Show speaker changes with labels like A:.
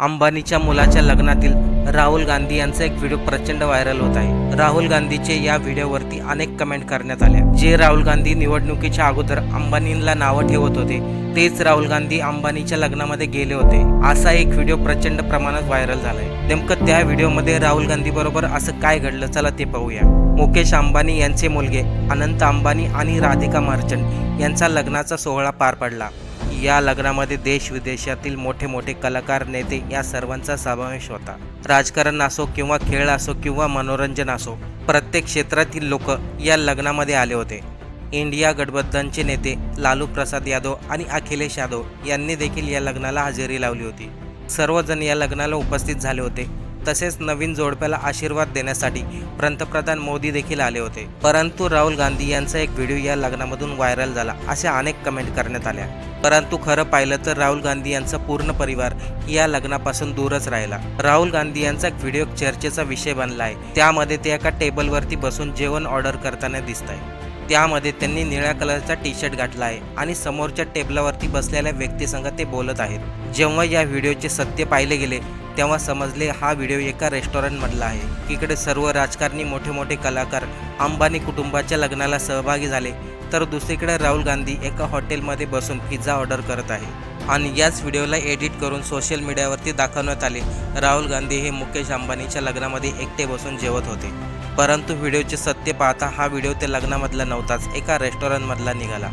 A: अंबानीच्या मुलाच्या लग्नातील राहुल गांधी यांचा एक व्हिडिओ प्रचंड व्हायरल होत आहे. राहुल गांधीचे या व्हिडिओवरती अनेक कमेंट करण्यात आल्या. जे राहुल गांधी निवडणुकीच्या अगोदर अंबानींना नावं ठेवत होते तेच राहुल गांधी अंबानीच्या लग्नामध्ये गेले होते. असा एक व्हिडिओ प्रचंड प्रमाणात व्हायरल झालाय. नेमकं त्या व्हिडिओमध्ये राहुल गांधी बरोबर असं काय घडलं? चला ते पाहूया. मुकेश अंबानी यांचे मुलगे अनंत अंबानी आणि राधिका मर्चंट यांचा लग्नाचा सोहळा पार पडला. या लग्नामध्ये देश विदेशातील मोठे मोठे कलाकार नेते या सर्वांचा समावेश होता. राजकारण असो किंवा खेळ असो किंवा मनोरंजन असो प्रत्येक क्षेत्रातील लोक या लग्नामध्ये आले होते. इंडिया गठबंधनचे नेते लालू प्रसाद यादव आणि अखिलेश यादव यांनी देखील या लग्नाला हजेरी लावली होती. सर्वजण या लग्नाला उपस्थित झाले होते. तसेच नवीन जोडप्याला आशीर्वाद देण्यासाठी पंतप्रधान मोदी देखील आले होते. परंतु राहुल गांधी यांचा एक व्हिडिओ या लग्नामधून व्हायरल झाला अशा अनेक कमेंट करण्यात आल्या. परंतु खरं पाहिलं तर राहुल गांधी यांचा पूर्ण परिवार या लग्नापासून दूरच राहिला. राहुल गांधी यांचा एक व्हिडिओ चर्चेचा विषय बनला आहे त्यामध्ये ते एका टेबलवरती बसून जेवण ऑर्डर करताना दिसत आहे त्यामध्ये त्यांनी निळ्या कलरचा टी शर्ट घातला आहे आणि समोरच्या टेबलावरती बसलेल्या व्यक्तीसंग ते बोलत आहेत. जेव्हा या व्हिडिओचे सत्य पाहिले गेले तेव्हा समजले हा व्हिडिओ एका रेस्टॉरंटमधला आहे. इकडे सर्व राजकारणी मोठे मोठे कलाकार अंबानी कुटुंबाच्या लग्नाला सहभागी झाले. तर दुसरीकडे राहुल गांधी एका हॉटेलमध्ये बसून पिझ्झा ऑर्डर करत आहे आणि याच व्हिडिओला एडिट करून सोशल मीडियावरती दाखवण्यात आले. राहुल गांधी हे मुकेश अंबानीच्या लग्नामध्ये एकटे बसून जेवत होते. परंतु व्हिडिओचे सत्य पाहता हा व्हिडिओ त्या लग्नामधला नव्हताच एका रेस्टॉरंटमधला निघाला.